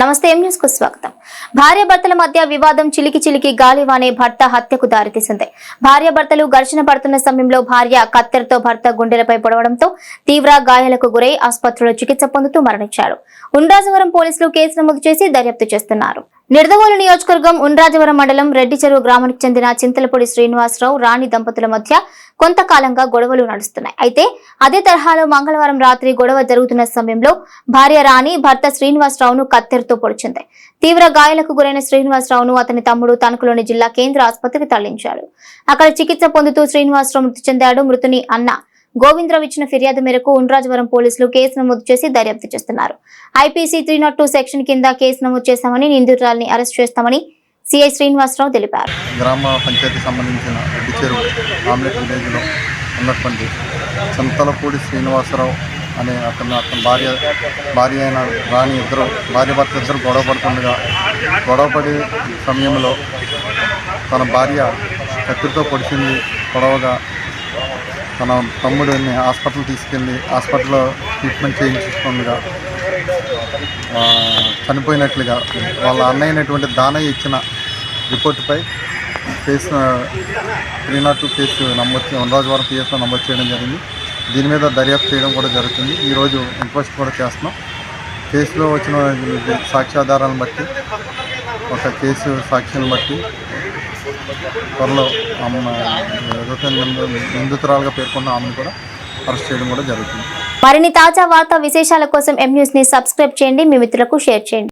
నమస్తే ఎం న్యూస్కు స్వాగతం భార్యాభర్తల మధ్య వివాదం చిలికి చిలికి గాలివానే భర్త హత్యకు దారితీసింది. భార్యాభర్తలు ఘర్షణ పడుతున్న సమయంలో భార్య కత్తెరతో భర్త గుండెలపై పొడవడంతో తీవ్ర గాయాలకు గురై ఆసుపత్రిలో చికిత్స పొందుతూ మరణించారు ఉండ్రాజవరం పోలీసులు కేసు నమోదు చేసి దర్యాప్తు చేస్తున్నారు. నిడదవోలు నియోజకవర్గం ఉండ్రాజవరం మండలం రెడ్డి చెరువు గ్రామానికి చెందిన చింతలపూడి శ్రీనివాసరావు రాణి దంపతుల మధ్య కొంతకాలంగా గొడవలు నడుస్తున్నాయి. అయితే అదే తరహాలో మంగళవారం రాత్రి గొడవ జరుగుతున్న సమయంలో భార్య రాణి భర్త శ్రీనివాసరావును కత్తెరతో పొడిచింది. తీవ్ర గాయాలకు గురైన శ్రీనివాసరావును అతని తమ్ముడు తణుకులోని జిల్లా కేంద్ర ఆసుపత్రికి తరలించాడు అక్కడ చికిత్స పొందుతూ శ్రీనివాసరావు మృతి చెందాడు మృతుని అన్న. గోవిందరావు ఇచ్చిన ఫిర్యాదు మేరకు ఉండ్రాజవరం పోలీసులు కేసు నమోదు చేసి దర్యాప్తు చేస్తున్నారు. ఐపీసీ త్రీ సెక్షన్ కింద కేసు నమోదు చేశామని నిందితురాల్ని అరెస్ట్ చేస్తామని సిఐ శ్రీనివాసరావు తెలిపారు. గ్రామ పంచాయతీ సంబంధించిన రెడ్డి చెరువు ఆమ్లెట్ విలేజ్లో ఉన్నటువంటి చింతలపూడి శ్రీనివాసరావు అనే అతను అతని భార్య భార్య అయిన రాణి ఇద్దరు భార్య భర్త ఇద్దరు గొడవ పడుతుండగా గొడవపడే సమయంలో తన భార్య కత్తితో పొడిచింది గొడవగా తన తమ్ముడిని హాస్పిటల్ తీసుకెళ్ళి హాస్పిటల్లో ట్రీట్మెంట్ చేయించుకుండగా చనిపోయినట్లుగా వాళ్ళ అన్నయ్యనటువంటి దానయ్య ఇచ్చిన రిపోర్టుపై case three not two case నమోదు వనరాజువారం పిఎస్లో నమోదు చేయడం జరిగింది. దీని మీద దర్యాప్తు చేయడం కూడా జరుగుతుంది. ఈరోజు ఇంక్వెస్ట్ కూడా చేస్తున్నాం. కేసులో వచ్చిన సాక్ష్యాధారాలను బట్టి ఒక కేసు సాక్ష్యాలను బట్టి త్వరలో ఆమె నిందితురాలుగా పేర్కొన్న ఆమెను కూడా అరెస్ట్ చేయడం కూడా జరుగుతుంది. మరిన్ని తాజా వార్తా విశేషాల కోసం ఎం న్యూస్ని సబ్స్క్రైబ్ చేయండి. మీ మిత్రులకు షేర్ చేయండి.